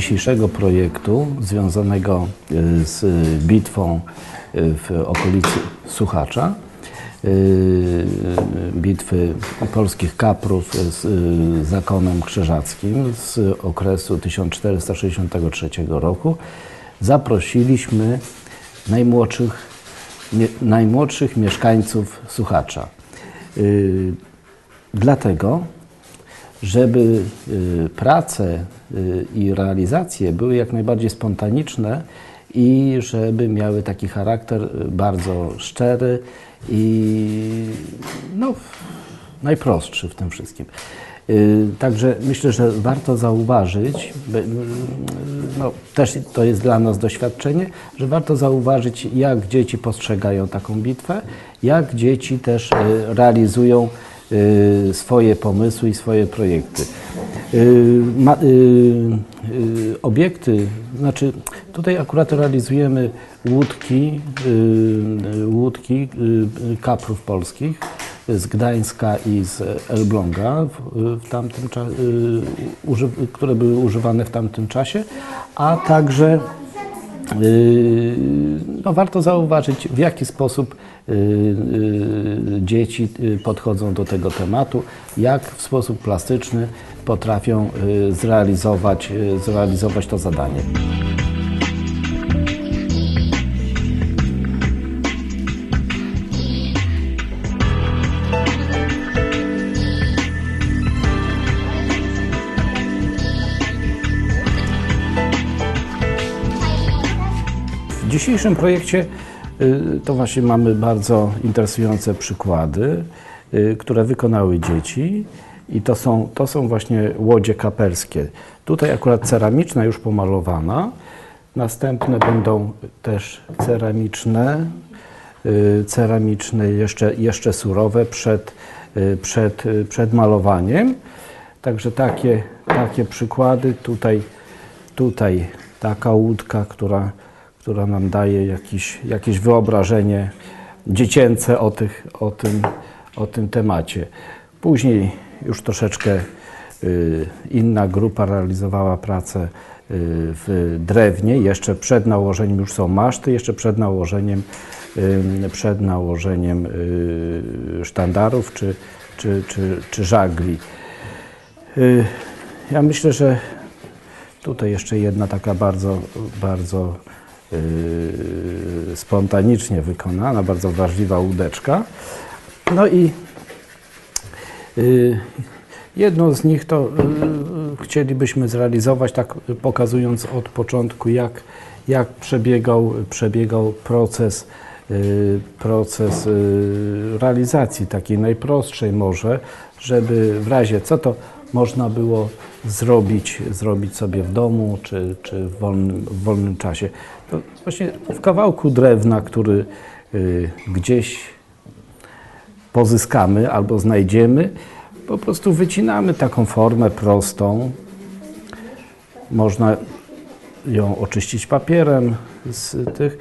dzisiejszego projektu związanego y, z bitwą y, w okolicy Suchacza, y, bitwy polskich kaprów z zakonem krzyżackim z okresu 1463 roku, zaprosiliśmy najmłodszych, najmłodszych mieszkańców Suchacza. Dlatego, żeby y, prace y, i realizacje były jak najbardziej spontaniczne i żeby miały taki charakter y, bardzo szczery i no, najprostszy w tym wszystkim. Także myślę, że warto zauważyć, no, też to jest dla nas doświadczenie, że warto zauważyć, jak dzieci postrzegają taką bitwę, jak dzieci też realizują swoje pomysły i swoje projekty. Y, y, y, obiekty, znaczy tutaj akurat realizujemy łódki, y, y, łódki y, kaprów polskich z Gdańska i z Elbląga, w, tamtym y, które były używane w tamtym czasie, a także No, warto zauważyć, w jaki sposób yy, yy, dzieci podchodzą do tego tematu, jak w sposób plastyczny potrafią zrealizować, zrealizować to zadanie. W dzisiejszym projekcie y, to właśnie mamy bardzo interesujące przykłady, y, które wykonały dzieci i to są, to są właśnie łodzie kaperskie. Tutaj akurat ceramiczna już pomalowana, następne będą też ceramiczne, y, ceramiczne jeszcze, jeszcze surowe przed, przed, przed malowaniem. Także takie, takie przykłady. Tutaj, tutaj taka łódka, która, która nam daje jakiś, jakieś wyobrażenie dziecięce o, tych, o, tym, o tym temacie. Później już troszeczkę y, inna grupa realizowała pracę y, w drewnie. Jeszcze przed nałożeniem już są maszty, jeszcze przed nałożeniem, przed nałożeniem y, sztandarów czy, czy, czy, czy żagli. Ja myślę, że tutaj jeszcze jedna taka bardzo, bardzo spontanicznie wykonana, bardzo wrażliwa łódeczka. No i y, jedną z nich to y, chcielibyśmy zrealizować, tak pokazując od początku, jak, jak przebiegał, przebiegał proces, proces realizacji, takiej najprostszej może, żeby w razie co to można było zrobić, zrobić sobie w domu czy, czy w, wolnym, w wolnym czasie. To właśnie w kawałku drewna, który y, gdzieś pozyskamy albo znajdziemy, po prostu wycinamy taką formę prostą. Można ją oczyścić papierem z tych.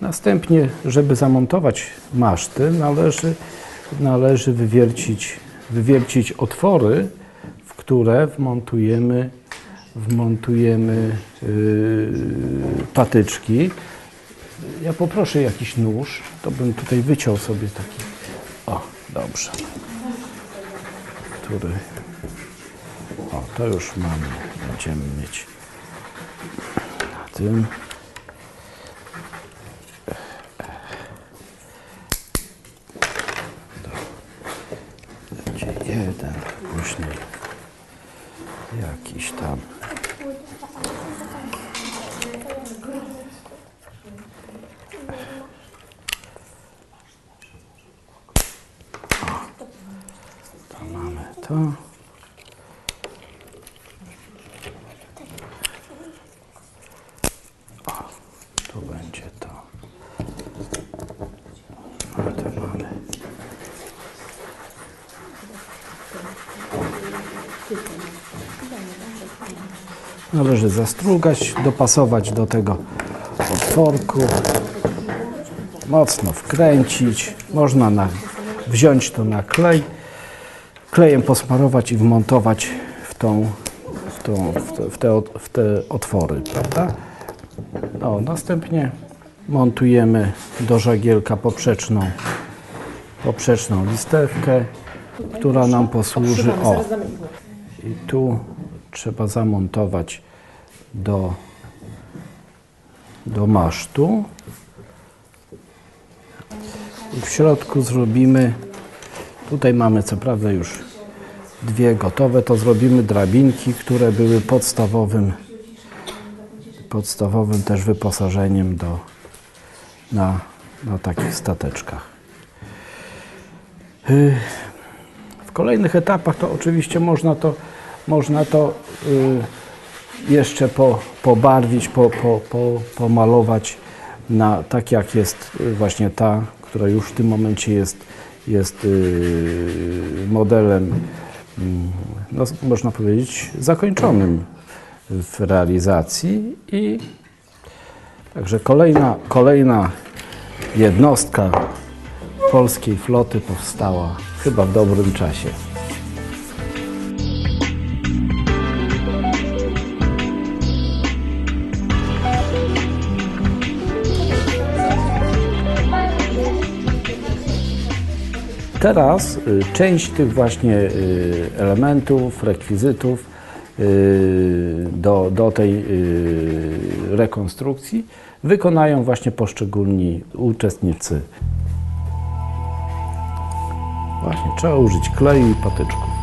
Następnie, żeby zamontować maszty, należy, należy wywiercić, wywiercić otwory, które wmontujemy, wmontujemy yy, patyczki. Ja poproszę jakiś nóż, to bym tutaj wyciął sobie taki. O, dobrze. Który. O, to już mamy. Będziemy mieć na tym. Będzie jeden, później jakiś tam. To mamy to. O, tu będzie to. A to mamy. Należy zastrugać, dopasować do tego otworku, mocno wkręcić. Można na, wziąć to na klej, klejem posmarować i wmontować w tą, tą, w, te, w, te, w te otwory, prawda? O, następnie montujemy do żagielka poprzeczną, poprzeczną listewkę, która nam posłuży. O, i tu trzeba zamontować do, do masztu. I w środku zrobimy, tutaj mamy co prawda już dwie gotowe, to zrobimy drabinki, które były podstawowym, podstawowym też wyposażeniem do, na, na takich stateczkach. Y, W kolejnych etapach to oczywiście można to, można to y, jeszcze po, pobarwić, po, po, po, pomalować na tak jak jest y, właśnie ta, która już w tym momencie jest, jest y, modelem, mm, no, można powiedzieć, zakończonym w realizacji i także kolejna, kolejna jednostka polskiej floty powstała chyba w dobrym czasie. Teraz y, część tych właśnie y, elementów, rekwizytów y, do, do tej rekonstrukcji wykonają właśnie poszczególni uczestnicy. Właśnie, trzeba użyć kleju i patyczków.